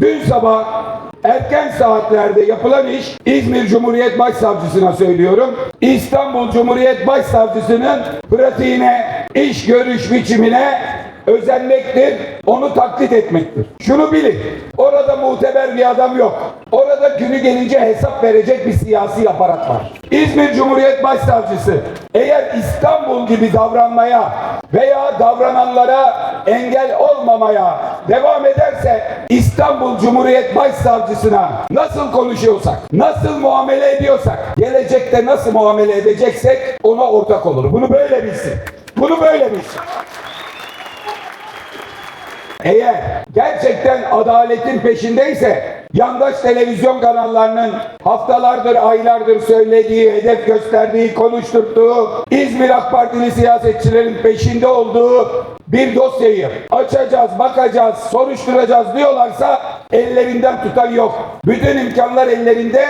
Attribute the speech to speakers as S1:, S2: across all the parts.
S1: Dün sabah erken saatlerde yapılan iş İzmir Cumhuriyet Başsavcısına söylüyorum. İstanbul Cumhuriyet Başsavcısının pratiğine, iş görüş biçimine özenmektir, onu taklit etmektir. Şunu bilin, orada muteber bir adam yok. Orada günü gelince hesap verecek bir siyasi aparat var. İzmir Cumhuriyet Başsavcısı eğer İstanbul gibi davranmaya veya davrananlara engel olmamaya devam ederse İstanbul Cumhuriyet Başsavcısına nasıl konuşuyorsak, nasıl muamele ediyorsak, gelecekte nasıl muamele edeceksek ona ortak olur. Bunu böyle bilsin. Bunu böyle bilsin. Eğer gerçekten adaletin peşindeyse yandaş televizyon kanallarının haftalardır, aylardır söylediği, hedef gösterdiği, konuşturduğu, İzmir AK Partili siyasetçilerin peşinde olduğu bir dosyayı açacağız, bakacağız, soruşturacağız diyorlarsa ellerinden tutan yok. Bütün imkanlar ellerinde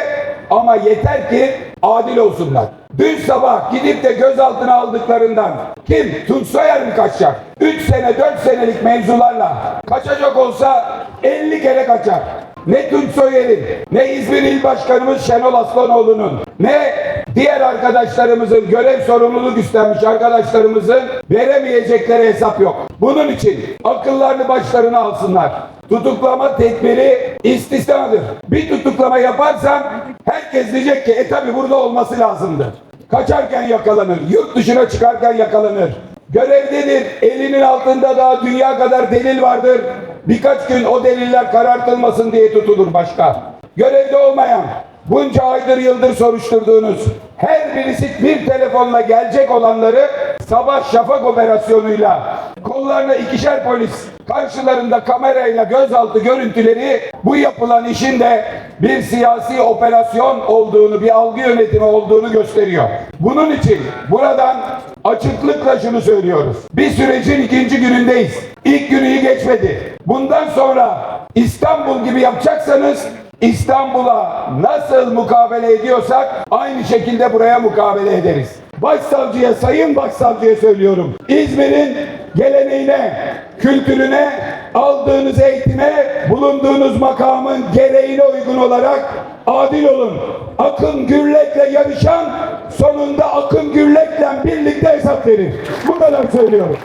S1: ama yeter ki adil olsunlar. Dün sabah gidip de gözaltına aldıklarından kim? Tunç Soyer mi kaçacak? 3 sene 4 senelik mevzularla kaçacak olsa 50 kere kaçar. Ne Tunç Soyer'in, ne İzmir İl Başkanımız Şenol Aslanoğlu'nun, ne diğer arkadaşlarımızın, görev sorumluluk üstlenmiş arkadaşlarımızın veremeyecekleri hesap yok. Bunun için akıllarını başlarına alsınlar. Tutuklama tedbiri istisnadır. Bir tutuklama yaparsan herkes diyecek ki e tabi burada olması lazımdı. Kaçarken yakalanır, yurt dışına çıkarken yakalanır. Görevdedir, elinin altında daha dünya kadar delil vardır. Birkaç gün o deliller karartılmasın diye tutulur başka. Görevde olmayan, bunca aydır yıldır soruşturduğunuz her birisi bir telefonla gelecek olanları sabah şafak operasyonuyla kollarına ikişer polis karşılarında kamerayla gözaltı görüntüleri bu yapılan işin de bir siyasi operasyon olduğunu, bir algı yönetimi olduğunu gösteriyor. Bunun için buradan açıklıkla şunu söylüyoruz. Bir sürecin ikinci günündeyiz. İlk günü geçmedi. Bundan sonra İstanbul gibi yapacaksanız İstanbul'a nasıl mukabele ediyorsak aynı şekilde buraya mukabele ederiz. Başsavcıya, sayın başsavcıya söylüyorum. İzmir'in geleneğine, kültürüne, aldığınız eğitime, bulunduğunuz makamın gereğine uygun olarak adil olun. Akın Gürlek'le yarışan sonunda Akın Gürlek'le birlikte hesap verir. Bu kadar söylüyorum.